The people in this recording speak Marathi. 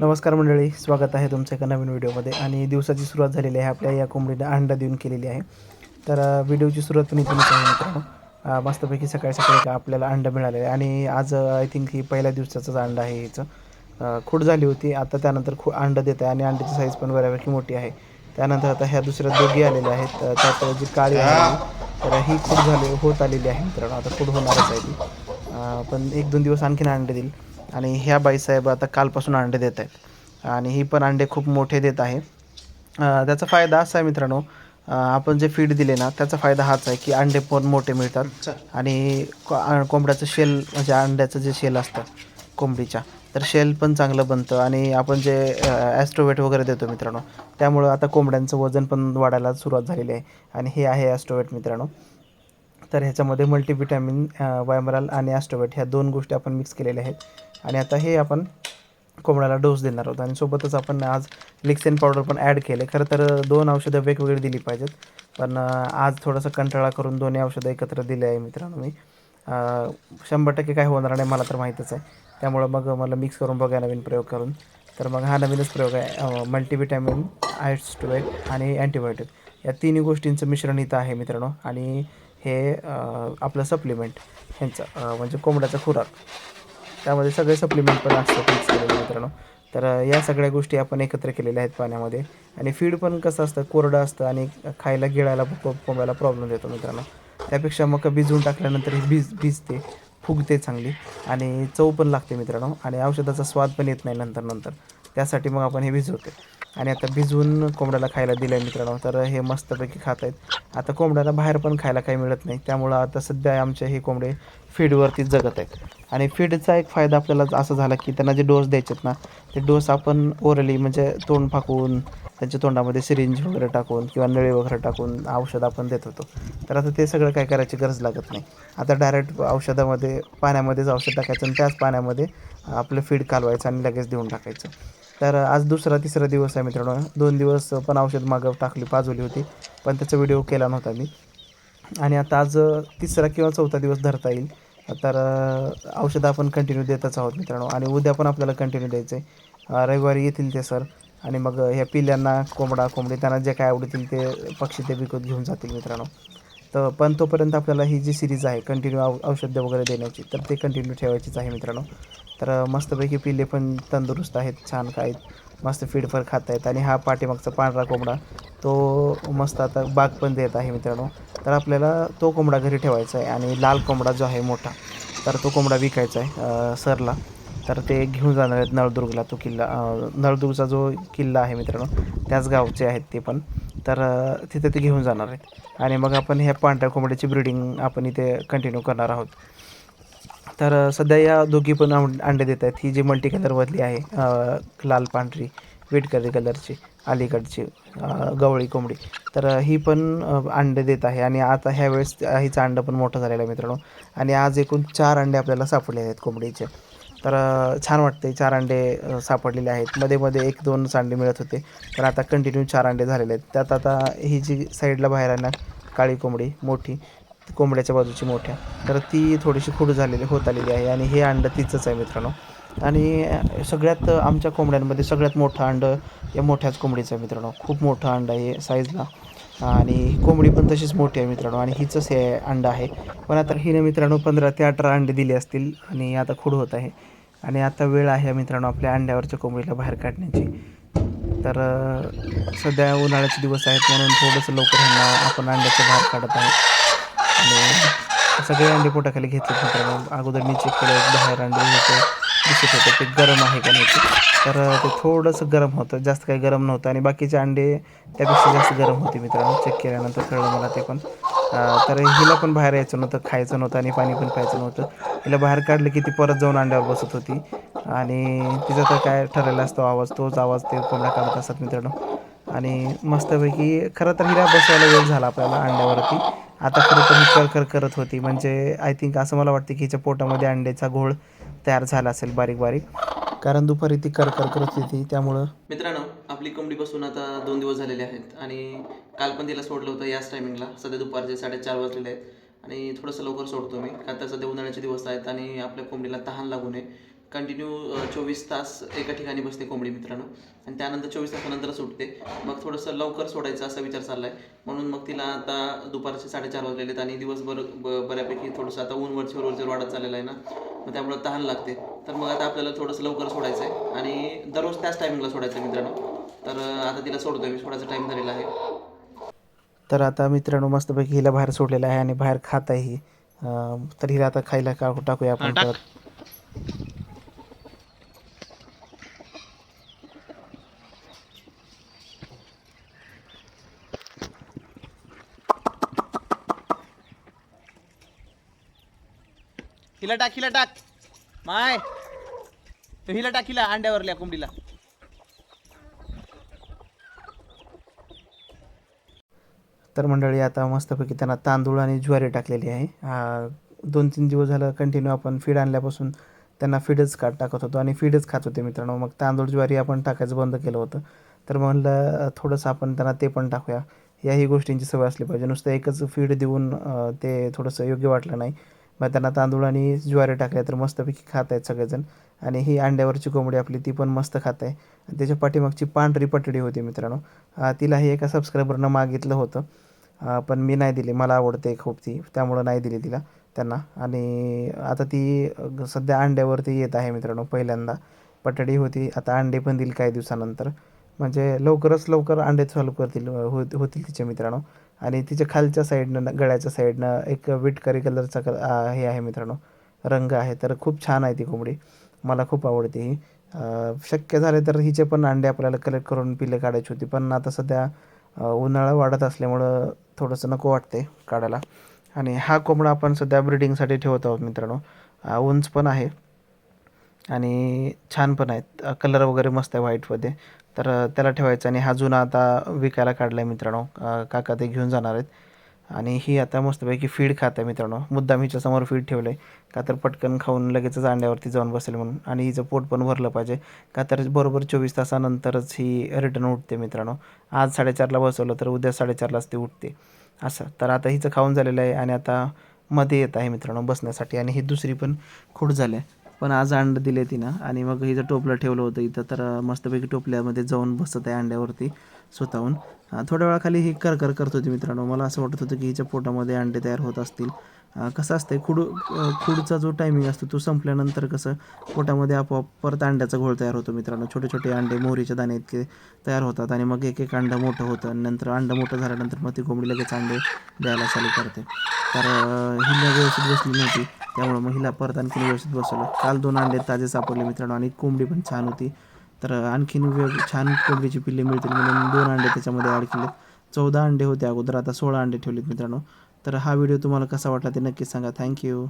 नमस्कार मंडळी स्वागत आहे तुमचं एका नवीन व्हिडिओमध्ये. आणि दिवसाची सुरुवात झालेली आहे आपल्या या कोंबडीने अंडा देऊन केलेली आहे. तर व्हिडिओची सुरुवात पण इथूनच आहे मित्रांनो. मस्तपैकी सकाळी सकाळी का आपल्याला अंडा मिळालेलं आहे. आणि आज आय थिंक ही पहिल्या दिवसाचाच अंडा आहे हिचं. खूट झाली होती. आता त्यानंतर खू अंडं देत आहे. आणि अंड्याची साईज पण बऱ्यापैकी मोठी आहे. त्यानंतर आता ह्या दुसऱ्या दोघी आलेल्या आहेत. त्यात जी काळी आहे तर ही खूट झाली होत आलेली आहे मित्रांनो. आता खूट होणारच आहे ती. पण एक दोन दिवस आणखीन अंडे देईल. आणि ह्या बाईसाहेब आता कालपासून अंडे देत आहेत. आणि ही पण अंडे खूप मोठे देत आहे. त्याचा फायदा असा आहे मित्रांनो आपण जे फीड दिले ना त्याचा फायदा हाच आहे की अंडे पण मोठे मिळतात. आणि कोंबड्याचं शेल म्हणजे अंड्याचं जे शेल असतं कोंबडीच्या तर शेल पण चांगलं बनतं. आणि आपण जे ॲस्ट्रोवेट वगैरे देतो मित्रांनो त्यामुळं आता कोंबड्यांचं वजन पण वाढायला सुरुवात झालेली आहे. आणि हे आहे ॲस्ट्रोवेट मित्रांनो. तर ह्याच्यामध्ये मल्टीविटॅमिन वायमराल आणि ॲस्ट्रोवेट ह्या दोन गोष्टी आपण मिक्स केलेल्या आहेत. आणि आता हे आपण कोंबड्याला डोस देणार आहोत. आणि सोबतच आपण आज लिक्सेन पावडर पण ॲड केले खरं तर दोन औषधं वेगवेगळी दिली पाहिजेत. पण आज थोडंसं कंटाळा करून दोन्ही औषधं एकत्र दिले आहे मित्रांनो मी. शंभर टक्के काय होणार नाही मला तर माहीतच आहे. त्यामुळं मग मला मिक्स करून बघा नवीन प्रयोग करून. तर मग हा नवीनच प्रयोग आहे मल्टीविटॅमिन आयस्टोवेट आणि अँटीबायोटिक या तिन्ही गोष्टींचं मिश्रण इथं आहे मित्रांनो. आणि हे आपलं सप्लिमेंट ह्यांचं म्हणजे कोंबड्याचा खुराक. त्यामध्ये सगळे सप्लिमेंट पण असतात मिक्स केलेले मित्रांनो. तर या सगळ्या गोष्टी आपण एकत्र केलेल्या आहेत पाण्यामध्ये. आणि फीड पण कसं असतं कोरडं असतं आणि खायला गिळायला कोंबड्याला प्रॉब्लेम येतो मित्रांनो. त्यापेक्षा मग भिजवून टाकल्यानंतर ही भिज भिजते फुगते चांगली. आणि चव पण लागते मित्रांनो. आणि औषधाचा स्वाद पण येत नाही नंतर नंतर. त्यासाठी मग आपण हे भिजवतो. आणि आता भिजवून कोंबड्याला खायला दिलं आहे मित्रांनो. तर हे मस्तपैकी खात आहेत आता कोंबड्याला बाहेर पण खायला काही मिळत नाही. त्यामुळं आता सध्या आमचे हे कोंबडे फीडवरती जगत आहेत. आणि फीडचा एक फायदा आपल्याला असं झाला की त्यांना जे डोस द्यायचेत ना ते डोस आपण ओरली म्हणजे तोंड फाकून त्यांच्या तोंडामध्ये सिरिंज वगैरे टाकून किंवा नळी वगैरे टाकून औषध आपण देत होतो. तर आता ते सगळं काय करायची गरज लागत नाही. आता डायरेक्ट औषधामध्ये पाण्यामध्येच औषध टाकायचं आणि त्याच पाण्यामध्ये आपलं फीड कालवायचं आणि लगेच देऊन टाकायचं. तर आज दुसरा तिसरा दिवस आहे मित्रांनो. दोन दिवस पण औषध मागं टाकली पाजवली होती. पण त्याचा व्हिडिओ केला नव्हता मी. आणि आता आज तिसरा किंवा चौथा दिवस धरता येईल. तर औषधं आपण कंटिन्यू देतच आहोत मित्रांनो. आणि उद्या पण आपल्याला कंटिन्यू द्यायचं आहे रविवारी येतील ते सर आणि मग ह्या पिल्यांना कोंबडा कोंबडी त्यांना जे काय आवडतील ते पक्षी ते विकत घेऊन जातील मित्रांनो. तर पण तोपर्यंत आपल्याला ही जी सिरीज आहे कंटिन्यू औ औषधं वगैरे देण्याची तर ते कंटिन्यू ठेवायचीच आहे मित्रांनो. तर मस्तपैकी पिल्ले पण तंदुरुस्त आहेत छान खायत मस्त फीडफर खात आहेत आणि हा पाठीमागचा पांढरा कोंबडा तो मस्त आता बाग पण देत आहे मित्रांनो. तर आपल्याला तो कोंबडा घरी ठेवायचा आहे आणि लाल कोंबडा जो आहे मोठा तर तो कोंबडा विकायचा आहे सरला. तर ते घेऊन जाणार आहेत नळदुर्गला तो किल्ला नळदुर्गचा जो किल्ला आहे मित्रांनो त्याच गावचे आहेत ते पण. तर तिथे ते घेऊन जाणार आहेत. आणि मग आपण ह्या पांढऱ्या कोंबड्याची ब्रिडिंग आपण इथे कंटिन्यू करणार आहोत. तर सध्या या दोघी पण अंडे देत आहेत. ही जी मल्टी कलरमधली आहे लाल पांढरी वेट कलरची अलीकडची गवळी कोंबडी तर ही पण अंडे देत आहे. आणि आता ह्यावेळेस हिचं अंडं पण मोठं झालेलं आहे मित्रांनो. आणि आज एकूण चार अंडे आपल्याला सापडले आहेत कोंबडीचे. तर छान वाटते चार अंडे सापडलेले आहेत. मध्ये मध्ये एक दोन अंडे मिळत होते. पण आता कंटिन्यू चार अंडे झालेले आहेत. त्यात आता ही जी साईडला बाहेर आणणार काळी कोंबडी मोठी कोंबड्याच्या बाजूची मोठ्या तर ती थोडीशी खुड झालेली होत आलेली आहे आणि हे अंडं तिचंच आहे मित्रांनो. आणि सगळ्यात आमच्या कोंबड्यांमध्ये सगळ्यात मोठं अंडं या मोठ्याच कोंबडीचं आहे मित्रांनो. खूप मोठं अंडं आहे साईजला आणि ही कोंबडी पण तशीच मोठी आहे मित्रांनो आणि हिचंच हे अंडं आहे. पण आता हिनं मित्रांनो पंधरा ते अठरा अंडे दिले असतील आणि आता खुड होत आहे. आणि आता वेळ आहे मित्रांनो आपल्या अंड्यावरच्या कोंबडीला बाहेर काढण्याची. तर सध्या उन्हाळ्याचे दिवस आहेत म्हणून थोडंसं लवकर ह्यांना आपण अंड्याच्या बाहेर काढत आहोत आणि सगळे अंडे पोटाखाली घेतले मित्रांनो. अगोदर मी चेक केलं बाहेर अंडे होते. दिसत होतं. ते गरम आहे का नाही ते. तर ते थोडंसं गरम होतं. जास्त काही गरम नव्हतं. आणि बाकीचे अंडे त्यापेक्षा जास्त गरम होते मित्रांनो. चेक केल्यानंतर कळलं मला ते पण. तर हिला पण बाहेर यायचं नव्हतं. खायचं नव्हतं आणि पाणी पण प्यायचं नव्हतं. हिला बाहेर काढलं की ती परत जाऊन अंड्यावर बसत होती. आणि तिचा तर काय ठरलेला असतो आवाज तोच आवाज ते कोंबड्या काढत असतात मित्रांनो. आणि मस्तपैकी खरं तर हिला बसायला वेळ झाला आपल्याला अंड्यावरती. आता खरं तर ही करकर करत होती. म्हणजे आय थिंक असं मला वाटतं की हिच्या पोटामध्ये अंड्याचा घोळ तयार झाला असेल बारीक बारीक. कारण दुपारी ती करकर करत होती त्यामुळं मित्रांनो आपली कोंबडी बसून आता दोन दिवस झालेले आहेत आणि काल पण तिला सोडलं होतं याच टायमिंगला सध्या दुपारचे साडेचार वाजलेले आहेत आणि थोडंसं लवकर सोडतो मी. का सध्या उन्हाळ्याचे दिवस आहेत आणि आपल्या कोंबडीला तहान लागू नये. कंटिन्यू चोवीस तास एका ठिकाणी बसते कोंबडी मित्रांनो. आणि त्यानंतर चोवीस तासानंतर सुटते. मग थोडंसं लवकर सोडायचं असा विचार चालला आहे म्हणून मग तिला आता दुपारचे साडेचार वाजलेले आहेत आणि दिवसभर ब बऱ्यापैकी थोडंसं आता ऊन वरचीवर वरचीवर वाढत चाललेलं आहे ना मग त्यामुळं तहान लागते. तर मग आता आपल्याला थोडंसं लवकर सोडायचं आहे आणि दररोज त्याच टायमिंगला सोडायचं आहे मित्रांनो. तर आता तिला सोडतोय मी. सोडायचा टाईम झालेला आहे. तर आता मित्रांनो मस्तपैकी हिला बाहेर सोडलेलं आहे आणि बाहेर खात आहे ही तर हिला आता खायला का टाकूया आपण परत हिला टाक हिला टाक. माय. तो हिला टाक हिला अंड्यावरल्या कोंबडीला. तर मंडळी आता मस्तपैकी त्यांना तांदूळ आणि ज्वारी टाकलेली आहे. दोन तीन दिवस झालं कंटिन्यू आपण फीड आणल्यापासून त्यांना फीडच काट टाकत होतो आणि फीडच खात होते मित्रांनो. मग तांदूळ ज्वारी आपण टाकायचं बंद केलं होतं. तर म्हणलं थोडंसं आपण त्यांना ते पण टाकूया. याही गोष्टींची सवय असली पाहिजे. नुसतं एकच फीड देऊन ते थोडंसं योग्य वाटलं नाही. मग त्यांना तांदूळ आणि ज्वारी टाकल्या तर मस्तपैकी खात आहेत सगळेजण. आणि ही अंड्यावरची कोंबडी आपली ती पण मस्त खात आहे. आणि त्याच्या पाठीमागची पांढरी पटडी होती मित्रांनो. तिलाही एका सबस्क्रायबरनं मागितलं होतं. पण मी नाही दिली. मला आवडते खूप ती. त्यामुळं नाही दिली तिला त्यांना. आणि आता ती सध्या अंड्यावरती येत आहे मित्रांनो पहिल्यांदा. पटडी होती. आता अंडे पण दिली काही दिवसानंतर. म्हणजे लवकरच लवकर अंडे चालू करतील होतील तिचे मित्रांनो. आणि तिच्या खालच्या साईडनं गळ्याच्या साईडनं एक विटकरी कलरचा कल हे आहे मित्रांनो रंग आहे. तर खूप छान आहे ती कोंबडी. मला खूप आवडते ही. शक्य झाले तर हिचे पण अंडे आपल्याला कलेक्ट करून पिले काढायची होती. पण आता सध्या उन्हाळा वाढत असल्यामुळं थोडंसं नको वाटते काढायला. आणि हा कोंबडा आपण सध्या ब्रिडिंगसाठी ठेवत आहोत मित्रांनो. उंच पण आहे. आणि छान पण आहेत कलर वगैरे मस्त आहे व्हाईटमध्ये. तर त्याला ठेवायचं आणि हा जुना आता विकायला काढला आहे मित्रांनो काका ते घेऊन जाणार आहेत. आणि ही आता मस्तपैकी फीड खात आहे मित्रांनो. मुद्दाम हिच्यासमोर फीड ठेवलं आहे का तर पटकन खाऊन लगेचच अंड्यावरती जाऊन बसेल म्हणून. आणि हिचं पोट पण भरलं पाहिजे. का तर बरोबर चोवीस तासानंतरच ही रिटर्न उठते मित्रांनो. आज साडेचारला बसवलं तर उद्या साडेचारलाच ती उठते. असं. तर आता हिचं खाऊन झालेलं आहे आणि आता मध्ये येत आहे मित्रांनो बसण्यासाठी. आणि ही दुसरी पण खूट झाली आहे. पण आज अंडं दिले तिनं. आणि मग हिचं टोपलं ठेवलं होतं इथं तर मस्तपैकी टोपल्यामध्ये जाऊन बसत आहे अंड्यावरती स्वतःहून. थोड्या वेळाखाली ही करकर करत होती मित्रांनो. मला असं वाटत होतं की हिच्या पोटामध्ये अंडे तयार होत असतील. कसं असतंय खुड अं, खुडचा जो टायमिंग असतो तो संपल्यानंतर कसं पोटामध्ये आपोआप परत अंड्याचा घोळ तयार होतो मित्रांनो. छोटे छोटे अंडे मोहरीच्या दाणे इतके तयार होतात आणि मग एक एक अंडं मोठं होतं आणि नंतर अंडं मोठं झाल्यानंतर मग ती कोंबडी लगेच अंडे द्यायला चालू करते. तर हिला व्यवस्थित बसली नव्हती त्यामुळं मग हिला परत आणखीन व्यवस्थित बसवलं. काल दोन अंडे ताजे सापडले मित्रांनो आणि कोंबडी पण छान होती. तर आणखीन छान कोंबडीची पिल्ले मिळतील म्हणून दोन अंडे त्याच्यामध्ये ॲड केले चौदा अंडे होते अगोदर आता सोळा अंडे ठेवलेत मित्रांनो. तर हा व्हिडिओ तुम्हाला कसा वाटला ते नक्की सांगा. थँक्यू